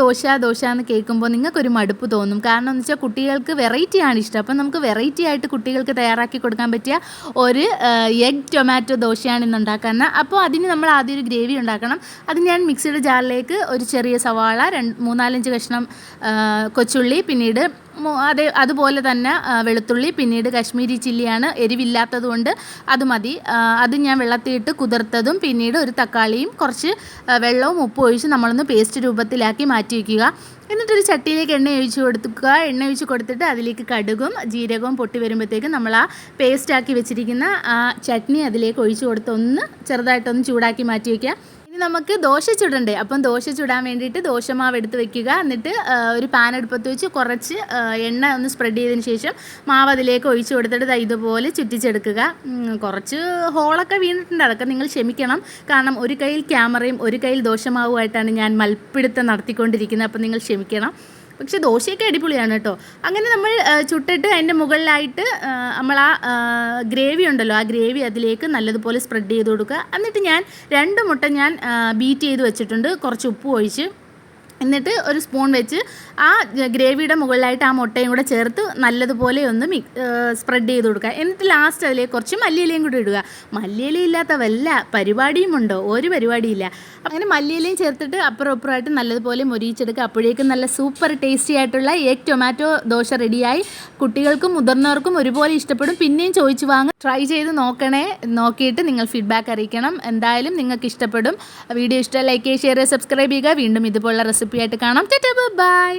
ദോശ ദോശ എന്ന് കേൾക്കുമ്പോൾ നിങ്ങൾക്കൊരു മടുപ്പ് തോന്നും. കാരണം എന്ന് വെച്ചാൽ കുട്ടികൾക്ക് വെറൈറ്റിയാണ് ഇഷ്ടം. അപ്പം നമുക്ക് വെറൈറ്റി ആയിട്ട് കുട്ടികൾക്ക് തയ്യാറാക്കി കൊടുക്കാൻ പറ്റിയ ഒരു എഗ് ടൊമാറ്റോ ദോശയാണ് ഇന്ന് ഉണ്ടാക്കുന്നത് അപ്പോൾ അതിന് നമ്മൾ ആദ്യം ഒരു ഗ്രേവി ഉണ്ടാക്കണം. അത് ഞാൻ മിക്സിയുടെ ജാറിലേക്ക് ഒരു ചെറിയ സവാള രണ്ട് മൂന്നാലഞ്ച് കഷ്ണം കൊച്ചുള്ളി പിന്നീട് അതേ അതുപോലെ തന്നെ വെളുത്തുള്ളി പിന്നീട് കശ്മീരി ചില്ലിയാണ് എരിവില്ലാത്തത് കൊണ്ട് അത് മതി. അത് ഞാൻ വെള്ളത്തിയിട്ട് കുതിർത്തതും പിന്നീട് ഒരു തക്കാളിയും കുറച്ച് വെള്ളവും ഉപ്പും ഒഴിച്ച് നമ്മളൊന്ന് പേസ്റ്റ് രൂപത്തിലാക്കി മാറ്റി വയ്ക്കുക എന്നിട്ടൊരു ചട്ടിയിലേക്ക് എണ്ണ ഒഴിച്ച് കൊടുക്കുക. എണ്ണ ഒഴിച്ച് കൊടുത്തിട്ട് അതിലേക്ക് കടുകും ജീരകവും പൊട്ടി വരുമ്പോഴത്തേക്കും നമ്മൾ ആ പേസ്റ്റാക്കി വെച്ചിരിക്കുന്ന ആ ചട്നി അതിലേക്ക് ഒഴിച്ച് കൊടുത്ത് ഒന്ന് ചെറുതായിട്ടൊന്ന് ചൂടാക്കി മാറ്റി വയ്ക്കുക നമുക്ക് ദോശ ചുടണ്ടേ. അപ്പം ദോശ ചുടാൻ വേണ്ടിയിട്ട് ദോശമാവ് എടുത്ത് വെക്കുക. എന്നിട്ട് ഒരു പാൻ എടുപ്പത്ത് വെച്ച് കുറച്ച് എണ്ണ ഒന്ന് സ്പ്രെഡ് ചെയ്തതിന് ശേഷം മാവ് അതിലേക്ക് ഒഴിച്ചു കൊടുത്തിട്ട് ഇതുപോലെ ചുറ്റിച്ചെടുക്കുക. കുറച്ച് ഹോളൊക്കെ വീണിട്ടുണ്ട്. അതൊക്കെ നിങ്ങൾ ക്ഷമിക്കണം. കാരണം ഒരു കയ്യിൽ ക്യാമറയും ഒരു കയ്യിൽ ദോശമാവുമായിട്ടാണ് ഞാൻ മൽപ്പിടുത്തം നടത്തിക്കൊണ്ടിരിക്കുന്നത്. അപ്പം നിങ്ങൾ ക്ഷമിക്കണം. പക്ഷെ ദോശയൊക്കെ അടിപൊളിയാണ് കേട്ടോ. അങ്ങനെ നമ്മൾ ചുട്ടിട്ട് അതിന്റെ മുകളിലായിട്ട് നമ്മൾ ആ ഗ്രേവി ഉണ്ടല്ലോ ആ ഗ്രേവി അതിലേക്ക് നല്ലതുപോലെ സ്പ്രെഡ് ചെയ്ത് കൊടുക്കുക. എന്നിട്ട് ഞാൻ രണ്ട് മുട്ട ഞാൻ ബീറ്റ് ചെയ്ത് വെച്ചിട്ടുണ്ട്. കുറച്ച് ഉപ്പ് ഒഴിച്ച്. എന്നിട്ട് ഒരു സ്പൂൺ വെച്ച് ആ ഗ്രേവിയുടെ മുകളിലായിട്ട് ആ മുട്ടയും കൂടെ ചേർത്ത് നല്ലതുപോലെ ഒന്ന് മിക് സ്പ്രെഡ് ചെയ്ത് കൊടുക്കുക. എന്നിട്ട് ലാസ്റ്റ് അതിലേ കുറച്ച് മല്ലിയിലയും കൂടി ഇടുക. മല്ലിയില ഇല്ലാത്ത വല്ല പരിപാടിയും ഉണ്ടോ ഒരു പരിപാടിയില്ല. അങ്ങനെ മല്ലിയിലയും ചേർത്തിട്ട് അപ്പുറം അപ്പുറമായിട്ട് നല്ലതുപോലെ മൊരിയിച്ചെടുക്കുക. അപ്പോഴേക്കും നല്ല സൂപ്പർ ടേസ്റ്റി ആയിട്ടുള്ള എഗ് ടൊമാറ്റോ ദോശ റെഡിയായി കുട്ടികൾക്കും മുതിർന്നവർക്കും ഒരുപോലെ ഇഷ്ടപ്പെടും. പിന്നെയും ചോദിച്ചു വാങ്ങും. ട്രൈ ചെയ്ത് നോക്കണേ. നോക്കിയിട്ട് നിങ്ങൾ ഫീഡ്ബാക്ക് അറിയിക്കണം. എന്തായാലും നിങ്ങൾക്ക് ഇഷ്ടപ്പെടും. വീഡിയോ ഇഷ്ടം ലൈക്ക് ചെയ്യുക ഷെയർ ചെയ്യുക. സബ്സ്ക്രൈബ് ചെയ്യുക വീണ്ടും ഇതുപോലുള്ള റെസിപ്പി ആയിട്ട് കാണാം ബൈ.